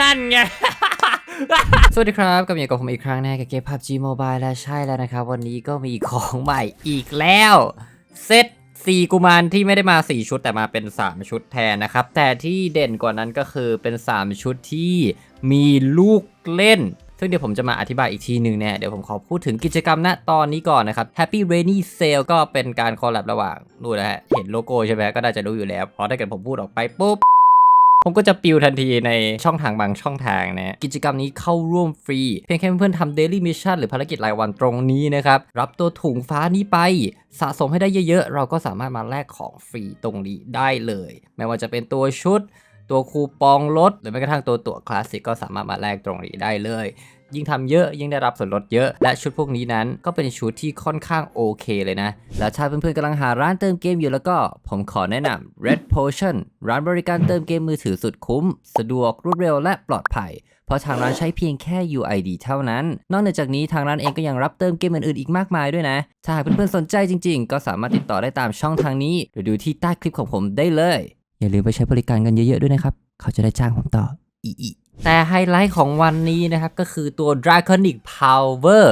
นั่นไง สวัสดีครับกับมาอยู่กับผมอีกครั้งนะกับเกม PUBG Mobile และใช่แล้วนะครับ วันนี้ก็มีของใหม่อีกแล้วเซต4กุมารที่ไม่ได้มา 4 ชุดแต่มาเป็น 3 ชุดแทนนะครับ แต่ที่เด่นกว่านั้นก็คือเป็น 3 ชุดที่มีลูกเล่น ซึ่งเดี๋ยวผมจะมาอธิบายอีกทีหนึ่งเนี่ยเดี๋ยวผมขอพูดถึงกิจกรรมณตอนนี้ก่อนนะครับ Happy Rainy Sale ก็เป็นการคอลแลบระหว่างนู่นนะฮะเห็นโลโก้ใช่ไหมก็น่าจะรู้อยู่แล้วเพราะถ้าเกิดผมพูดออกไปปุ๊บ ผมก็จะปิวทันทีในช่องทางบางช่องทางนะ กิจกรรมนี้เข้าร่วมฟรี เพียงแค่เพื่อนๆทำ Daily Mission หรือภารกิจรายวันตรงนี้นะครับ รับตัวถุงฟ้านี้ไป สะสมให้ได้เยอะๆ เราก็สามารถมาแลกของฟรีตรงนี้ได้เลย ไม่ว่าจะเป็นตัวชุด ตัวคูปองลด หรือแม้กระทั่งตัวตั๋วคลาสสิกก็สามารถมาแลกตรงนี้ได้เลย ยิ่งทำเยอะยิ่งได้รับส่วนลดเยอะ และชุดพวกนี้นั้นก็เป็นชุดที่ค่อนข้างโอเคเลยนะ แล้วถ้าเพื่อนๆกำลังหาร้านเติมเกมอยู่แล้วก็ ผมขอแนะนำ Red Potion ร้านบริการเติมเกมมือถือสุดคุ้ม สะดวกรวดเร็วและปลอดภัยเพราะทางร้านใช้เพียงแค่ UID เท่านั้น นอกจากนี้ทางร้านเองก็ยังรับเติมเกมอื่นๆอีกมากมายด้วยนะ ถ้าหากเพื่อนๆสนใจจริงๆ ก็สามารถติดต่อได้ตามช่องทางนี้ หรือดูที่ใต้คลิปของผมได้เลย อย่าลืมไปใช้บริการกันเยอะๆด้วยนะครับ เขาจะได้จ้างผมต่ออีอี แต่ไฮไลท์ของวันนี้นะครับ ก็คือตัว Draconic Power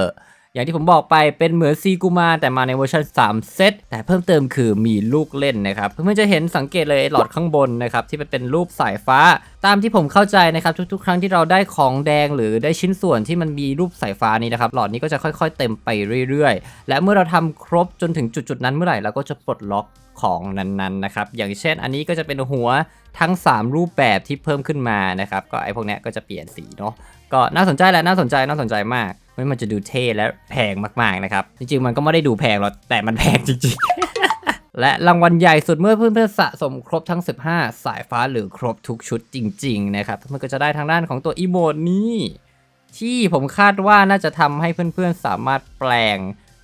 อย่างที่ผมบอกไปเป็นเหมือนซีกูมาแต่มาในเวอร์ชัน3 เซต แต่เพิ่มเติมคือมีลูกเล่นนะครับ เพื่อนๆจะเห็นสังเกตเลยหลอดข้างบนนะครับ ที่มันเป็นรูปสายฟ้า ตามที่ผมเข้าใจนะครับทุกๆ ครั้งที่เราได้ของแดงหรือได้ชิ้นส่วนที่มันมีรูปสายฟ้านี้นะครับหลอดนี้ก็จะค่อย ๆ เต็มไปเรื่อยๆ และเมื่อเราทำครบจนถึงจุดๆนั้นเมื่อไหร่เราก็จะปลดล็อกของนั้นๆนะครับอย่างเช่นอันนี้ก็จะเป็นหัวทั้ง 3 รูปแบบที่เพิ่มขึ้นมานะครับก็ไอ้พวกนี้ก็จะเปลี่ยนสีเนาะก็น่าสนใจแหละน่าสนใจน่าสนใจมากเพราะมันจะดูเท่และแพงมากๆนะครับจริงๆมันก็ไม่ได้ดูแพงหรอกแต่มันแพงจริงๆ และรางวัลใหญ่สุดเมื่อเพื่อนๆสะสมครบทั้ง 15 สายฟ้าหรือครบทุกชุดจริง ๆ นะครับมันก็จะได้ทางด้านของตัวอีโมดนี้ ที่ผมคาดว่าน่าจะทำให้เพื่อนๆสามารถแปลง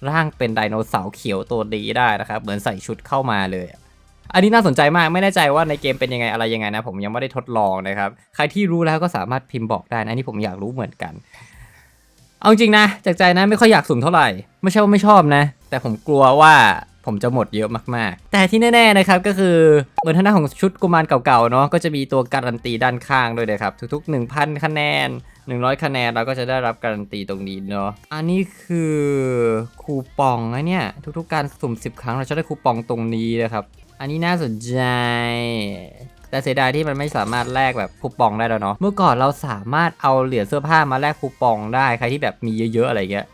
ร่างเป็นไดโนเสาร์เขียวตัวดีได้นะครับ เหมือนใส่ชุดเข้ามาเลย อันนี้น่าสนใจมากไม่แน่ใจว่าในเกมเป็นยังไงอะไรยังไงนะ ผมยังไม่ได้ทดลองนะครับ ใครที่รู้แล้วก็สามารถพิมพ์บอกได้นะอันนี้ผมอยากรู้เหมือนกัน เอาจริงนะจากใจนะไม่ค่อยอยากสุ่มเท่าไหร่ ไม่ใช่ว่าไม่ชอบนะ แต่ผมกลัวว่า ผมจะหมดเยอะมากๆ แต่ที่แน่ๆนะครับก็คือเหมือนท่านของชุดกุมารเก่าๆเนาะก็จะมีตัวการันตีด้านข้างด้วยนะครับทุกๆ 1,000 คะแนน 100 คะแนนเราก็จะได้รับการันตีตรงนี้เนาะอันนี้คือคูปองนะเนี่ยทุกๆ การสุ่ม 10 ครั้งเราจะได้คูปองตรงนี้นะครับ อันนี้น่าสนใจแต่เสียดายที่มันไม่สามารถแลกแบบคูปองได้แล้วเนาะ เมื่อก่อนเราสามารถเอาเหรียญเสื้อผ้ามาแลกคูปองได้ใครที่แบบมีเยอะๆอะไรเงี้ย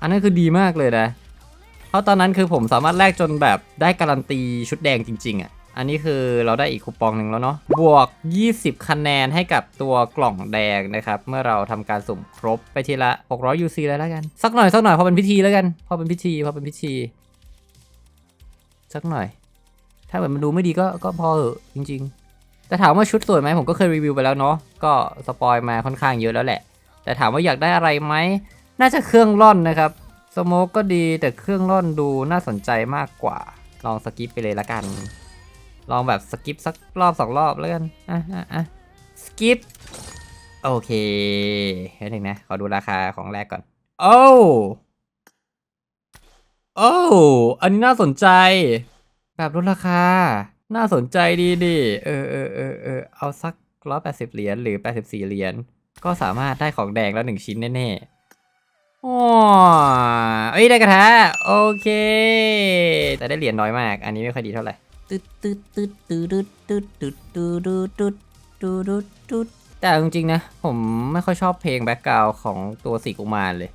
อันนั้นคือดีมากเลยนะ เพราะตอนนั้นคือผมสามารถแลกจนแบบได้การันตีชุดแดงจริงๆอะ่ะ อันนี้คือเราได้อีกคูปองหนึ่งแล้วเนาะ บวก 20 คะแนนให้กับตัวกล่องแดงนะครับ เมื่อเราทำการสุ่มครบไปทีละ 600 UC เลยแล้วกัน สักหน่อยสักหน่อยพอเป็นพิธีแล้วกัน พอเป็นพิธีพอเป็นพิธี สักหน่อย ถ้าแบบมันดูไม่ดีก็ก็พอเหอะจริง ๆ แต่ถามว่าชุดสวยไหมผมก็เคยรีวิวไปแล้วเนาะ ก็สปอยมาค่อนข้างเยอะแล้วแหละ แต่ถามว่าอยากได้อะไรไหมน่าจะเครื่องร่อนนะครับ สโมกก็ดีแต่เครื่องร่อนดูน่าสนใจมากกว่า ลองสกิปไปเลยละกัน ลองแบบสกิปสักรอบสองรอบแล้วกัน อะอะอะสกิป โอเคเดี๋ยวหนึ่งนะ ขอดูราคาของแรกก่อน โอ้โอ้อันนี้น่าสนใจ แบบลดราคา น่าสนใจดีดิเออเออเออเออเอาสักร้อยแปดสิบเหรียญหรือแปดสิบสี่เหรียญก็สามารถได้ของแดงแล้วหนึ่งชิ้นแน่ๆ อ๋อเอ้ยได้กระทะโอเค แต่ได้เหรียญน้อยมาก อันนี้ไม่ค่อยดีเท่าไหร่ตึ๊ดตึ๊ดตึ๊ดตึ๊ดตึ๊ดตึ๊ดตึ๊ดตึ๊ดตึ๊ดตึ๊ดตึ๊ดแต่จริงๆนะ ผมไม่ค่อยชอบเพลงแบ็กกราวของตัวสีกุมารเลย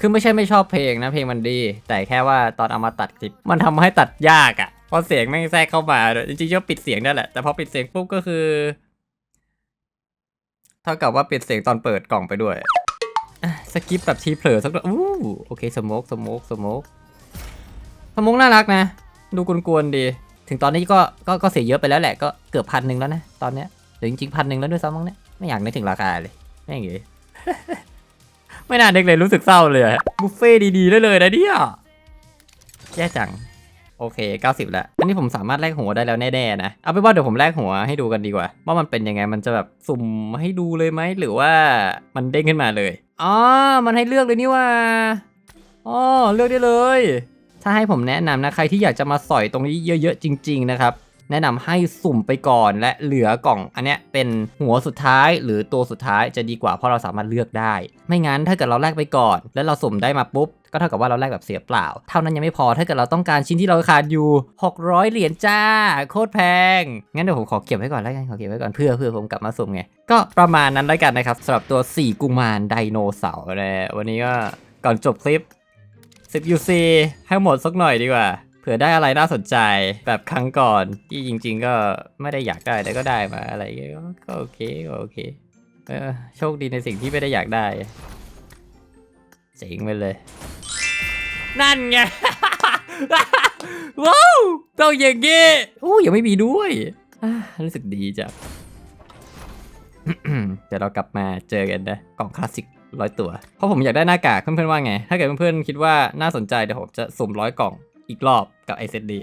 คือไม่ใช่ไม่ชอบเพลงนะเพลงมันดี แต่แค่ว่าตอนเอามาตัดคลิป มันทำให้ตัดยากอะ่ะเพราะเสียงแม่งแทรกเข้ามาจริงๆก็ปิดเสียงได้แหละ แต่พอปิดเสียงปุ๊บก็คือ เท่ากับว่าปิดเสียงตอนเปิดกล่องไปด้วย สกิปแบบทีเผลอสักอู้โอเคสโมกสโมกสโมกสโมกน่ารักนะ ดูกวนๆดี ถึงตอนนี้ก็ก็ก็เสียเยอะไปแล้วแหละก็เกือบพันหนึ่งแล้วนะตอนเนี้ยหรือจริงๆพันหนึ่งแล้วด้วยซ้ำมั้งเนี่ยไม่อยากนึกถึงราคาเลยไม่อย่างงี้ไม่น่าเด็กเลยรู้สึกเศร้าเลยบุฟเฟ่ดีๆได้เลยนะเนี่ยแย่จังโอเค 90 แล้ว อันนี้ผมสามารถแลกหัวได้แล้วแน่ๆนะ เอาไปนว่าเดี๋ยวผมแลกหัวให้ดูกันดีกว่า ว่ามันเป็นยังไง มันจะแบบสุ่มให้ดูเลยไหม หรือว่ามันเด้งขึ้นมาเลย อ๋อ มันให้เลือกเลยนี่ว่าอ๋อเลือกได้เลย ถ้าให้ผมแนะนำนะใครที่อยากจะมาสอยตรงนี้เยอะๆจริง ๆ นะครับ แนะนำให้สุ่มไปก่อนและเหลือกล่อง อันเนี้ยเป็นหัวสุดท้ายหรือตัวสุดท้ายจะดีกว่าเพราะเราสามารถเลือกได้ ไม่งั้นถ้าเกิดเราแลกไปก่อน แล้วเราสุ่มได้มาปุ๊บ ก็เท่ากับว่าเราแลกแบบเสียเปล่า เท่านั้นยังไม่พอถ้าเกิดเราต้องการชิ้นที่เราขาดอยู่ 600 เหรียญจ้า โคตรแพง งั้นเดี๋ยวผมขอเก็บไว้ก่อนแล้วกันขอเก็บไว้ก่อนเพื่อเพื่อผมกลับมาสุ่มไง ก็ประมาณนั้นแล้วกันนะครับสำหรับตัว 4 กุมารไดโนเสาร์นะวันนี้ก็ก่อนจบคลิป10 UC ให้หมดสักหน่อยดีกว่าเผื่อได้อะไรน่าสนใจแบบครั้งก่อนที่จริง ๆ ก็ไม่ได้อยากได้แต่ก็ได้มาอะไรก็ก็โอเคก็โอเคเออโชคดีในสิ่งที่ไม่ได้อยากได้เจ๋งไปเลย นั่นไง ว้าวต้องอย่างงี้โอ้ยังไม่มีด้วยอ่ารู้สึกดีจังเดี๋ยวเรากลับมาเจอกันนะกล่องคลาสสิกร้อยตัว เพราะผมอยากได้หน้ากากเพื่อนๆว่าไง ถ้าเกิดเพื่อนๆคิดว่าน่าสนใจเดี๋ยวผมจะสุ่มร้อยกล่องอีกรอบกับไอเซดี